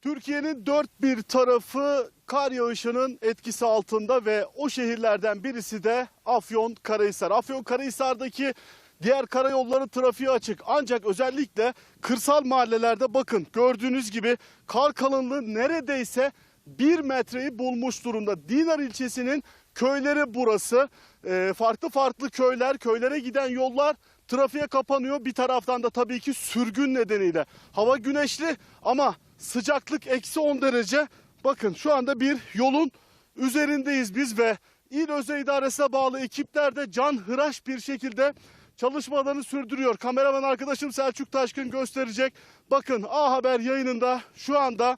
Türkiye'nin dört bir tarafı kar yağışının etkisi altında ve o şehirlerden birisi de Afyon Karahisar. Afyon Karahisar'daki diğer karayolları trafiğe açık. Ancak özellikle kırsal mahallelerde bakın gördüğünüz gibi kar kalınlığı neredeyse bir metreyi bulmuş durumda. Dinar ilçesinin köyleri burası. Ee, farklı farklı köyler, köylere giden yollar trafiğe kapanıyor. Bir taraftan da tabii ki sürgün nedeniyle. Hava güneşli ama sıcaklık eksi 10 derece. Bakın şu anda bir yolun üzerindeyiz biz ve İl Özel İdaresi'ne bağlı ekipler de can hıraş bir şekilde çalışmalarını sürdürüyor. Kameraman arkadaşım Selçuk Taşkın gösterecek. Bakın A Haber yayınında şu anda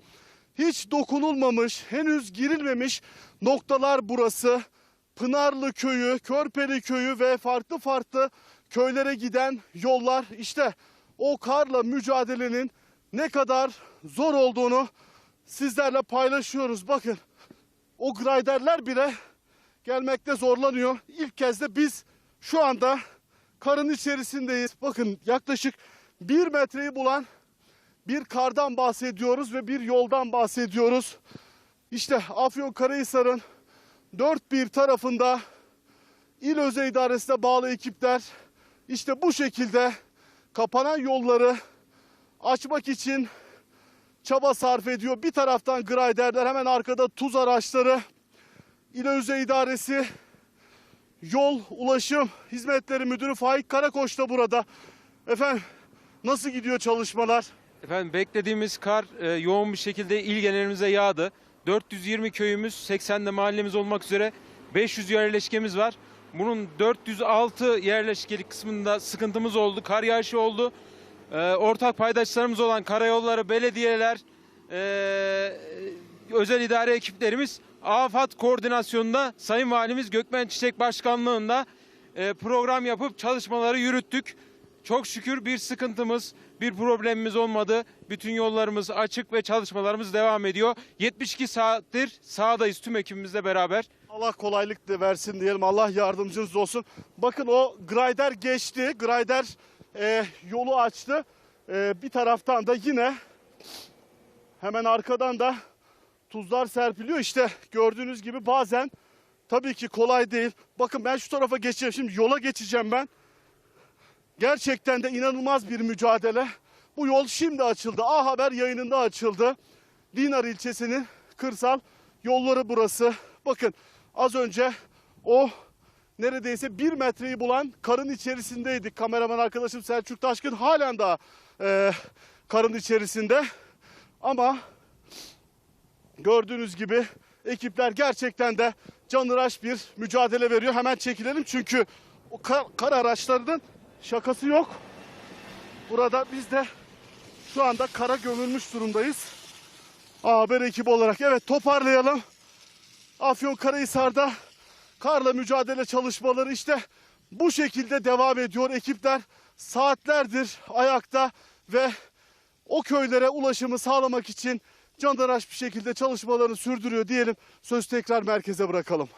hiç dokunulmamış, henüz girilmemiş noktalar burası. Pınarlı köyü, Körpeli köyü ve farklı farklı köylere giden yollar. İşte o karla mücadelenin ne kadar zor olduğunu sizlerle paylaşıyoruz. Bakın o grayderler bile gelmekte zorlanıyor. İlk kez de biz şu anda karın içerisindeyiz. Bakın yaklaşık bir metreyi bulan bir kardan bahsediyoruz ve bir yoldan bahsediyoruz. İşte Afyonkarahisar'ın dört bir tarafında İl Özel İdaresi'ne bağlı ekipler işte bu şekilde kapanan yolları açmak için çaba sarf ediyor. Bir taraftan grayderler hemen arkada tuz araçları İl Özel İdaresi Yol Ulaşım Hizmetleri Müdürü Faik Karakoç da burada. Efendim nasıl gidiyor çalışmalar? Efendim beklediğimiz kar e, yoğun bir şekilde il genelimize yağdı. 420 köyümüz, 80 de mahallemiz olmak üzere 500 yerleşkemiz var. Bunun 406 yerleşkelik kısmında sıkıntımız oldu. Kar yağışı oldu. E, ortak paydaşlarımız olan karayolları, belediyeler, e, özel idare ekiplerimiz afat koordinasyonunda Sayın Valimiz Gökmen Çiçek Başkanlığında e, program yapıp çalışmaları yürüttük. Çok şükür bir sıkıntımız, bir problemimiz olmadı. Bütün yollarımız açık ve çalışmalarımız devam ediyor. 72 saattir sahadayız tüm ekibimizle beraber. Allah kolaylık da versin diyelim. Allah yardımcınız olsun. Bakın o grider geçti. Grider e, yolu açtı. E, bir taraftan da yine hemen arkadan da tuzlar serpiliyor. İşte gördüğünüz gibi bazen tabii ki kolay değil. Bakın ben şu tarafa geçeceğim. Şimdi yola geçeceğim ben. Gerçekten de inanılmaz bir mücadele. Bu yol şimdi açıldı. A Haber yayınında açıldı. Dinar ilçesinin kırsal yolları burası. Bakın az önce o neredeyse bir metreyi bulan karın içerisindeydik. Kameraman arkadaşım Selçuk Taşkın halen daha e, karın içerisinde. Ama gördüğünüz gibi ekipler gerçekten de canıraş bir mücadele veriyor. Hemen çekilelim çünkü o kar, kar araçlarının şakası yok. Burada biz de şu anda kara gömülmüş durumdayız. Haber ekibi olarak. Evet toparlayalım. Afyonkarahisar'da karla mücadele çalışmaları işte bu şekilde devam ediyor. Ekipler saatlerdir ayakta ve o köylere ulaşımı sağlamak için candaş bir şekilde çalışmalarını sürdürüyor diyelim. Söz tekrar merkeze bırakalım.